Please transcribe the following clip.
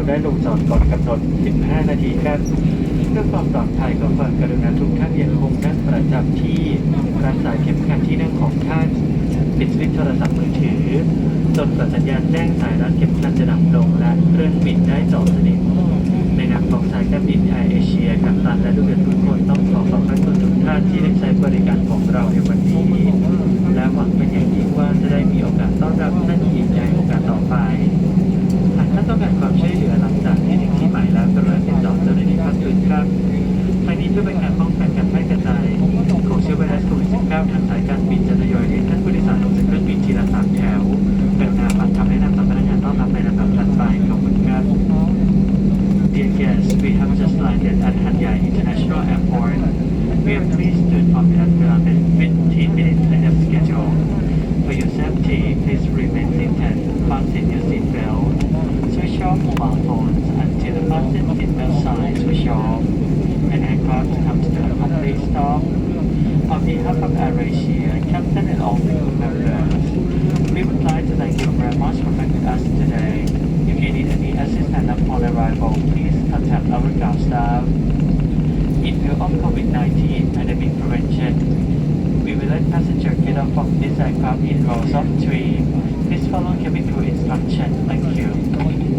เราได้ลงจอดก่อนกำหนด 15 นาทีครับเพื่อความปลอดภัยขอความกรุณาทุกท่านยังคงนั่งประจำที่รักษาเข็มขัดที่นั่งของท่าน ปิดสวิตช์โทรศัพท์มือถือ จนกว่าสัญญาณแจ้งสายรัดเข็มขัดจะดับลงและเครื่องบินได้จอดสนิทในนามของสายการบินแอร์เอเชียกัปตันและลูกเรือทุกคนต้องขอขอบพระคุณทุกท่านที่ได้ใช้บริการของเราในวันนี้ และหวังเป็นอย่างยิ่งว่าจะได้มีโอกาสต้อนรับท่านอีก you that we are 15 minutes ahead of schedule. For your safety, please remain seated, fasten your seatbelt, switch off mobile phones until the fasten seatbelt sign switch off, and aircraft comes to a complete stop. On behalf of AirAsia, Captain and all the crew members, we would like to thank you very much for being with us today. If you need any assistance upon arrival, please contact our ground staff of COVID-19 pandemic prevention. We will let passenger get off of this aircraft in rows of three. Please follow cabin crew instruction. Thank you.